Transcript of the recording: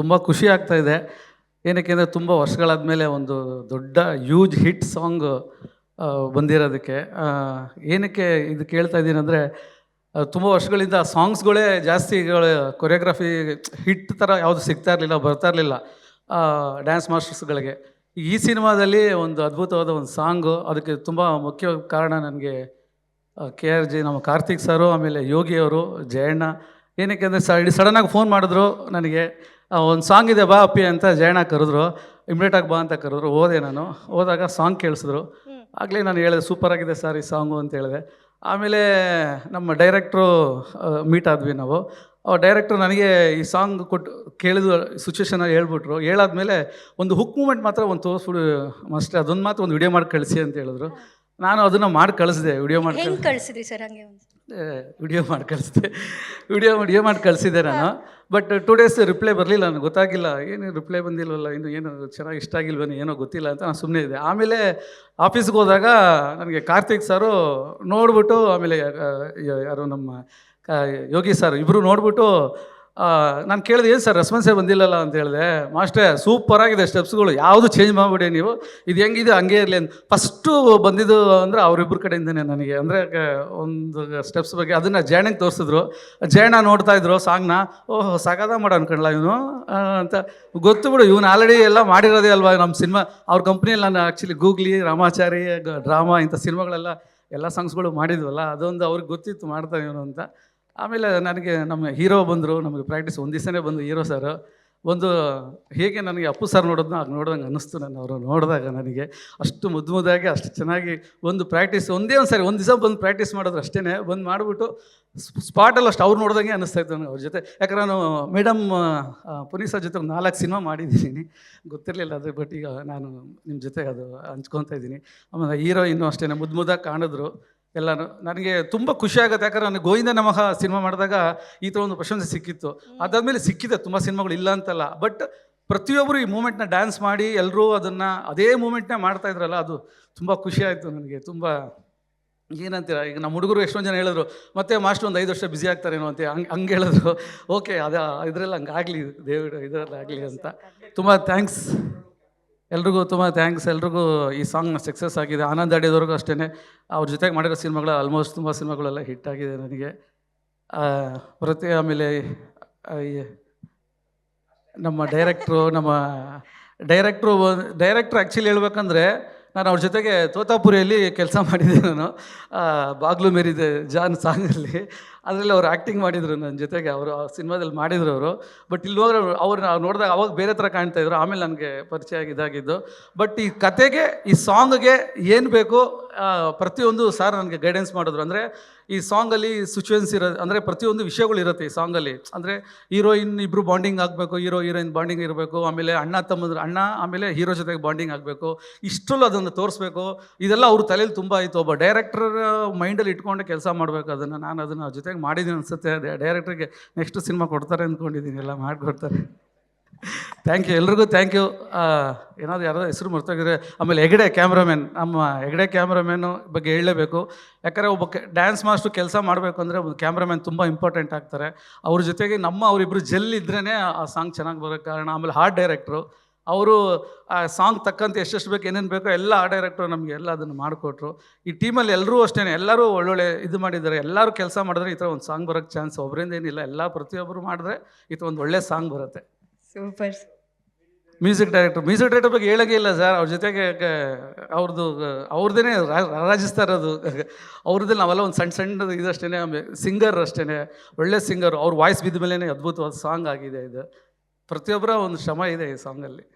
ತುಂಬ ಖುಷಿ ಆಗ್ತಾ ಇದೆ. ಏನಕ್ಕೆ ಅಂದರೆ ತುಂಬ ವರ್ಷಗಳಾದಮೇಲೆ ಒಂದು ದೊಡ್ಡ ಯೂಜ್ ಹಿಟ್ ಸಾಂಗ್ ಬಂದಿರೋದಕ್ಕೆ. ಏನಕ್ಕೆ ಇದು ಕೇಳ್ತಾ ಇದ್ದೀನಿ ಅಂದರೆ ತುಂಬ ವರ್ಷಗಳಿಂದ ಸಾಂಗ್ಸ್ಗಳೇ ಜಾಸ್ತಿ ಕೊರಿಯೋಗ್ರಫಿ ಹಿಟ್ ಥರ ಯಾವುದು ಸಿಗ್ತಾ ಇರಲಿಲ್ಲ, ಬರ್ತಾ ಇರಲಿಲ್ಲ ಡ್ಯಾನ್ಸ್ ಮಾಸ್ಟರ್ಸ್ಗಳಿಗೆ ಈ ಸಿನಿಮಾದಲ್ಲಿ ಒಂದು ಅದ್ಭುತವಾದ ಒಂದು ಸಾಂಗು ಅದಕ್ಕೆ ತುಂಬ ಮುಖ್ಯ ಕಾರಣ ನನಗೆ ಕೆ ಆರ್ ಜಿ, ನಮ್ಮ ಕಾರ್ತಿಕ್ ಸರು ಆಮೇಲೆ ಯೋಗಿಯವರು ಜಯಣ್ಣ ಏನಕ್ಕೆ ಅಂದರೆ ಸ ಸಡನ್ನಾಗಿ ಫೋನ್ ಮಾಡಿದ್ರು ನನಗೆ ಒಂದು ಸಾಂಗ್ ಇದೆ ಬಾ ಅಪ್ಪಿ ಅಂತ ಜಯಣ್ಣ ಕರೆದ್ರು. ಇಮ್ಮಿಡಿಯೇಟಾಗಿ ಬಾ ಅಂತ ಕರೆದ್ರು. ಓದೆ ನಾನು. ಹೋದಾಗ ಸಾಂಗ್ ಕೇಳಿಸಿದ್ರು. ಆಗಲೇ ನಾನು ಹೇಳಿದೆ ಸೂಪರ್ ಆಗಿದೆ ಸರ್ ಈ ಸಾಂಗು ಅಂತ ಹೇಳಿದೆ. ಆಮೇಲೆ ನಮ್ಮ ಡೈರೆಕ್ಟ್ರು ಮೀಟ್ ಆದ್ವಿ ನಾವು. ಡೈರೆಕ್ಟ್ರು ನನಗೆ ಈ ಸಾಂಗ್ ಕೊಟ್ಟು ಕೇಳಿದ ಸಿಚುವೇಶನ್ ಹೇಳ್ಬಿಟ್ರು. ಹೇಳಾದ್ಮೇಲೆ ಒಂದು ಹುಕ್ ಮೂಮೆಂಟ್ ಮಾತ್ರ ಒಂದು ತೋರಿಸ್ಬಿಡು ಮಸ್ಟ್ ಅದೊಂದು ಮಾತ್ರ ಒಂದು ವಿಡಿಯೋ ಮಾಡಿ ಕಳಿಸಿ ಅಂತ ಹೇಳಿದ್ರು. ನಾನು ಅದನ್ನು ಮಾಡಿ ಕಳಿಸಿದೆ ವಿಡಿಯೋ ಮಾಡಿ ಕಳಿಸಿದ್ರಿ ಕಳ್ಸಿದ್ರಿ ಸರ್ ಹಂಗೆ ಒಂದು? ವಿಡಿಯೋ ಮಾಡಿ ಕಳಿಸಿದೆ. ವಿಡಿಯೋ ವಿಡಿಯೋ ಮಾಡಿ ಕಳಿಸಿದೆ ನಾನು. ಬಟ್ ಟೂ ಡೇಸ್ ರಿಪ್ಲೈ ಬರಲಿಲ್ಲ ನನಗೆ, ಗೊತ್ತಾಗಿಲ್ಲ. ಏನು ರಿಪ್ಲೈ ಬಂದಿಲ್ವಲ್ಲ ಇನ್ನು ಏನು ಚೆನ್ನಾಗಿ ಇಷ್ಟ ಆಗಿಲ್ವೇನೋ ಏನೋ ಗೊತ್ತಿಲ್ಲ ಅಂತ ನಾನು ಸುಮ್ಮನೆ ಇದ್ದೆ. ಆಮೇಲೆ ಆಫೀಸ್ಗೆ ಹೋದಾಗ ನನಗೆ ಕಾರ್ತಿಕ್ ಸಾರು ನೋಡ್ಬಿಟ್ಟು ಆಮೇಲೆ ಯಾರು ನಮ್ಮ ಯೋಗಿ ಸರ್ ಇಬ್ಬರು ನೋಡ್ಬಿಟ್ಟು ನಾನು ಕೇಳಿದೆ, ಏನು ಸರ್ ರೆಸ್ಪಾನ್ಸೇ ಬಂದಿಲ್ಲಲ್ಲ? ಅಂತ ಹೇಳಿದೆ, ಮಾಸ್ಟ್ರೇ ಸೂಪರಾಗಿದೆ ಸ್ಟೆಪ್ಸ್ಗಳು ಯಾವುದು ಚೇಂಜ್ ಮಾಡಿಬಿಡಿ ನೀವು. ಇದು ಹೆಂಗಿದೆ, ಹಂಗೆ ಇರಲಿ ಅಂತ. ಫಸ್ಟು ಬಂದಿದ್ದು ಅಂದರೆ ಅವರಿಬ್ಬರ ಕಡೆಯಿಂದನೇ ನನಗೆ. ಅಂದರೆ ಒಂದು ಸ್ಟೆಪ್ಸ್ ಬಗ್ಗೆ ಅದನ್ನು ಜಯಣ್ಣಗೆ ತೋರಿಸಿದ್ರು. ಜಯಣ್ಣ ನೋಡ್ತಾ ಇದ್ರು ಸಾಂಗ್ನ ಓಹ್ ಸಾಗದ ಮಾಡ ಅನ್ಕೊಂಡ್ಲ ಇವನು? ಅಂತ. ಗೊತ್ತು ಬಿಡು, ಇವನು ಆಲ್ರೆಡಿ ಎಲ್ಲ ಮಾಡಿರೋದೇ ಅಲ್ವಾ ನಮ್ಮ ಸಿನಿಮಾ ಅವ್ರ ಕಂಪ್ನಿಯಲ್ಲಿ ನಾನು ಆ್ಯಕ್ಚುಲಿ ಗೂಗ್ಲಿ ರಾಮಾಚಾರಿ ಡ್ರಾಮಾ ಇಂಥ ಸಿನಿಮಾಗಳೆಲ್ಲ ಎಲ್ಲ ಸಾಂಗ್ಸ್ಗಳು ಮಾಡಿದ್ವಲ್ಲ, ಅದೊಂದು ಅವ್ರಿಗೆ ಗೊತ್ತಿತ್ತು ಮಾಡ್ತಾನೆ ಇವನು ಅಂತ. ಆಮೇಲೆ ನನಗೆ ನಮ್ಮ ಹೀರೋ ಬಂದರು, ನಮಗೆ ಪ್ರಾಕ್ಟೀಸ್ ಒಂದು ದಿವಸನೇ ಬಂದು ಹೀರೋ ಸರ್ ಒಂದು ಹೇಗೆ ನನಗೆ ಅಪ್ಪು ಸರ್ ನೋಡೋದನ್ನ ಆಗ ನೋಡ್ದಂಗೆ ಅನ್ನಿಸ್ತು ನಾನು ಅವರು ನೋಡಿದಾಗ ನನಗೆ. ಅಷ್ಟು ಮುದ್ದು ಮುದ್ದಾಗಿ, ಅಷ್ಟು ಚೆನ್ನಾಗಿ ಒಂದು ಪ್ರಾಕ್ಟೀಸ್ ಒಂದೇ ಒಂದು ಸರಿ ಒಂದು ದಿವಸ ಬಂದು ಪ್ರಾಕ್ಟೀಸ್ ಮಾಡೋದು ಅಷ್ಟೇ ಬಂದು ಮಾಡಿಬಿಟ್ಟು ಸ್ಪಾಟಲ್ಲಿ ಅಷ್ಟು ಅವ್ರು ನೋಡ್ದಂಗೆ ಅನ್ನಿಸ್ತಾ ಇತ್ತು ನನಗೆ ಅವ್ರ ಜೊತೆ. ಯಾಕಂದ್ರೆ ನಾನು ಮೇಡಮ್ ಸರ್ ಜೊತೆ ಒಂದು ನಾಲ್ಕು ಸಿನಿಮಾ ಮಾಡಿದ್ದೀನಿ. ಗೊತ್ತಿರಲಿಲ್ಲ ಅದು ಬಟ್ ಈಗ ನಾನು ನಿಮ್ಮ ಜೊತೆ ಅದು ಹಂಚ್ಕೊತಾ ಇದ್ದೀನಿ. ಆಮೇಲೆ ಹೀರೋಯಿನ್ನು ಅಷ್ಟೇ ಮುದ್ದು ಮುದ್ದಾಗಿ ಕಾಣಿದ್ರು. ಎಲ್ಲನೂ ನನಗೆ ತುಂಬ ಖುಷಿ ಆಗುತ್ತೆ. ಯಾಕಂದ್ರೆ ನನಗೆ ಗೋವಿಂದ ನಮಃ ಸಿನಿಮಾ ಮಾಡಿದಾಗ ಈ ಥರ ಒಂದು ಪ್ರಶಂಸೆ ಸಿಕ್ಕಿತ್ತು. ಅದಾದಮೇಲೆ ಸಿಕ್ಕಿದೆ ತುಂಬ ಸಿನಿಮಾಗಳು ಇಲ್ಲ ಅಂತಲ್ಲ. ಬಟ್ ಪ್ರತಿಯೊಬ್ಬರು ಈ ಮೂಮೆಂಟ್ನ ಡ್ಯಾನ್ಸ್ ಮಾಡಿ ಎಲ್ಲರೂ ಅದನ್ನು ಅದೇ ಮೂಮೆಂಟ್ನೇ ಮಾಡ್ತಾ ಇದ್ರಲ್ಲ ಅದು ತುಂಬ ಖುಷಿ ಆಯಿತು ನನಗೆ. ತುಂಬ ಏನಂತೀರ ಈಗ ನಮ್ಮ ಹುಡುಗರು ಎಷ್ಟೊಂದು ಜನ ಹೇಳಿದ್ರು ಮತ್ತೆ ಮಾಸ್ಟರ್ ಒಂದು ಐದು ವರ್ಷ ಬ್ಯುಸಿ ಆಗ್ತಾರೇನೋ ಅಂತ ಹಂಗೆ ಹಂಗೆ ಹೇಳಿದ್ರು. ಓಕೆ ಅದ ಇದರಲ್ಲಿ ಹಂಗೆ ಆಗಲಿ ದೇವರು ಇದರಲ್ಲಿ ಆಗಲಿ ಅಂತ. ತುಂಬ ಥ್ಯಾಂಕ್ಸ್ ಎಲ್ರಿಗೂ ತುಂಬ ಥ್ಯಾಂಕ್ಸ್, ಎಲ್ರಿಗೂ ಈ ಸಾಂಗ್ ಸಕ್ಸಸ್ ಆಗಿದೆ. ಆನಂದ್ ಆಡಿದವ್ರಿಗೂ ಅಷ್ಟೇ ಅವ್ರ ಜೊತೆಗೆ ಮಾಡಿರೋ ಸಿನಿಮಾಗಳು ಆಲ್ಮೋಸ್ಟ್ ತುಂಬ ಸಿನಿಮಾಗಳೆಲ್ಲ ಹಿಟ್ ಆಗಿದೆ ನನಗೆ. ಪ್ರತಿ ಆಮೇಲೆ ನಮ್ಮ ಡೈರೆಕ್ಟ್ರು ನಮ್ಮ ಡೈರೆಕ್ಟ್ರು ಡೈರೆಕ್ಟ್ರು ಆ್ಯಕ್ಚುಲಿ ಹೇಳ್ಬೇಕಂದ್ರೆ ನಾನು ಅವ್ರ ಜೊತೆಗೆ ತೋತಾಪುರಿಯಲ್ಲಿ ಕೆಲಸ ಮಾಡಿದ್ದೆ ನಾನು. ಬಾಗ್ಲು ಮೇರಿದೆ ಜಾನ್ ಸಾಂಗಲ್ಲಿ ಅದರಲ್ಲಿ ಅವ್ರು ಆ್ಯಕ್ಟಿಂಗ್ ಮಾಡಿದರು ನನ್ನ ಜೊತೆಗೆ, ಅವರು ಆ ಸಿನಿಮಾದಲ್ಲಿ ಮಾಡಿದ್ರು ಅವರು. ಬಟ್ ಇಲ್ಲಿ ಹೋದ್ರೆ ಅವ್ರು ನಾವು ನೋಡಿದಾಗ ಅವಾಗ ಬೇರೆ ಥರ ಕಾಣ್ತಾ ಇದ್ರು. ಆಮೇಲೆ ನನಗೆ ಪರಿಚಯ ಇದಾಗಿದ್ದು. ಬಟ್ ಈ ಕತೆಗೆ, ಈ ಸಾಂಗ್ಗೆ ಏನು ಬೇಕು ಪ್ರತಿಯೊಂದು ಸಾರ್ ನನಗೆ ಗೈಡೆನ್ಸ್ ಮಾಡಿದ್ರು. ಅಂದರೆ ಈ ಸಾಂಗಲ್ಲಿ ಸಿಚುವೇನ್ಸ್ ಇರೋ, ಅಂದರೆ ಪ್ರತಿಯೊಂದು ವಿಷಯಗಳು ಇರುತ್ತೆ ಈ ಸಾಂಗಲ್ಲಿ ಅಂದರೆ ಹೀರೋಯಿನ್ ಇಬ್ಬರು ಬಾಂಡಿಂಗ್ ಆಗಬೇಕು ಹೀರೋ ಹೀರೋಯಿನ್ ಬಾಂಡಿಂಗ್ ಇರಬೇಕು, ಆಮೇಲೆ ಅಣ್ಣ ತಮ್ಮದ್ರ, ಅಣ್ಣ ಆಮೇಲೆ ಹೀರೋ ಜೊತೆಗೆ ಬಾಂಡಿಂಗ್ ಆಗಬೇಕು. ಇಷ್ಟಲ್ಲೂ ಅದನ್ನು ತೋರಿಸ್ಬೇಕು. ಇದೆಲ್ಲ ಅವ್ರ ತಲೆಯಲ್ಲಿ ತುಂಬ ಆಯಿತು. ಒಬ್ಬ ಡೈರೆಕ್ಟರ್ ಮೈಂಡಲ್ಲಿ ಇಟ್ಕೊಂಡು ಕೆಲಸ ಮಾಡಬೇಕು. ಅದನ್ನು ನಾನು ಅದನ್ನು ಜೊತೆಗೆ ಮಾಡಿದ್ದೀನಿ ಅನಿಸುತ್ತೆ. ಡೈರೆಕ್ಟ್ರಿಗೆ ನೆಕ್ಸ್ಟ್ ಸಿನಿಮಾ ಕೊಡ್ತಾರೆ ಅಂದ್ಕೊಂಡಿದ್ದೀನಿ ಎಲ್ಲ ಮಾಡಿಕೊಡ್ತಾರೆ. ಥ್ಯಾಂಕ್ ಯು ಎಲ್ರಿಗೂ ಥ್ಯಾಂಕ್ ಯು ಏನಾದ್ರು ಯಾರಾದ್ರೂ ಹೆಸರು ಮರ್ತೋಗಿದ್ರೆ ಆಮೇಲೆ ಹೆಗಡೆ ಕ್ಯಾಮ್ರಾಮ್ಯಾನ್ ನಮ್ಮ ಹೆಗಡೆ ಕ್ಯಾಮ್ರಾಮ್ಯಾನು ಬಗ್ಗೆ ಹೇಳಲೇಬೇಕು. ಯಾಕಂದರೆ ಒಬ್ಬ ಡ್ಯಾನ್ಸ್ ಮಾಸ್ಟ್ರು ಕೆಲಸ ಮಾಡಬೇಕು ಅಂದರೆ ಒಂದು ಕ್ಯಾಮ್ರಾಮ್ಯಾನ್ ತುಂಬ ಇಂಪಾರ್ಟೆಂಟ್ ಆಗ್ತಾರೆ. ಅವ್ರ ಜೊತೆಗೆ ನಮ್ಮ ಅವರಿಬ್ಬರು ಜೆಲ್ ಇದ್ರೇ ಆ ಸಾಂಗ್ ಚೆನ್ನಾಗಿ ಬರೋಕ್ಕೆ ಕಾರಣ. ಆಮೇಲೆ ಹಾರ್ಟ್ ಡೈರೆಕ್ಟ್ರು ಅವರು ಆ ಸಾಂಗ್ ತಕ್ಕಂತೆ ಎಷ್ಟೆಷ್ಟು ಬೇಕು, ಏನೇನು ಬೇಕೋ ಎಲ್ಲ ಆ ಡೈರೆಕ್ಟ್ರು ನಮಗೆ ಎಲ್ಲ ಅದನ್ನು ಮಾಡಿಕೊಟ್ರು. ಈ ಟೀಮಲ್ಲಿ ಎಲ್ಲರೂ ಅಷ್ಟೇ ಎಲ್ಲರೂ ಒಳ್ಳೊಳ್ಳೆ ಇದು ಮಾಡಿದ್ದಾರೆ. ಎಲ್ಲರೂ ಕೆಲಸ ಮಾಡಿದ್ರೆ ಈ ಥರ ಒಂದು ಸಾಂಗ್ ಬರೋಕ್ಕೆ ಚಾನ್ಸ್ ಒಬ್ಬರಿಂದ ಏನಿಲ್ಲ. ಎಲ್ಲ ಪ್ರತಿಯೊಬ್ಬರು ಮಾಡಿದ್ರೆ ಈ ಥರ ಒಂದು ಒಳ್ಳೆ ಸಾಂಗ್ ಬರುತ್ತೆ. Super music director music director ಬಗ್ಗೆ ಹೇಳೋಕೆ ಇಲ್ಲ ಸರ್ ಅವ್ರ ಜೊತೆಗೆ ಅವ್ರದ್ದು ಅವ್ರದ್ದೇ ರಾಜಿಸ್ತಾ ಇರೋದು. ಅವ್ರದ್ದೇ ನಾವೆಲ್ಲ ಒಂದು ಸಣ್ಣ ಸಣ್ಣ ಇದಷ್ಟೇ ಸಿಂಗರ್ ಅಷ್ಟೇ ಒಳ್ಳೆ ಸಿಂಗರು ಅವ್ರ ವಾಯ್ಸ್ ಬಿದ್ದ ಮೇಲೆ ಅದ್ಭುತವಾದ ಸಾಂಗ್ ಆಗಿದೆ ಇದು. ಪ್ರತಿಯೊಬ್ಬರ ಒಂದು ಶ್ರಮ ಇದೆ ಈ ಸಾಂಗಲ್ಲಿ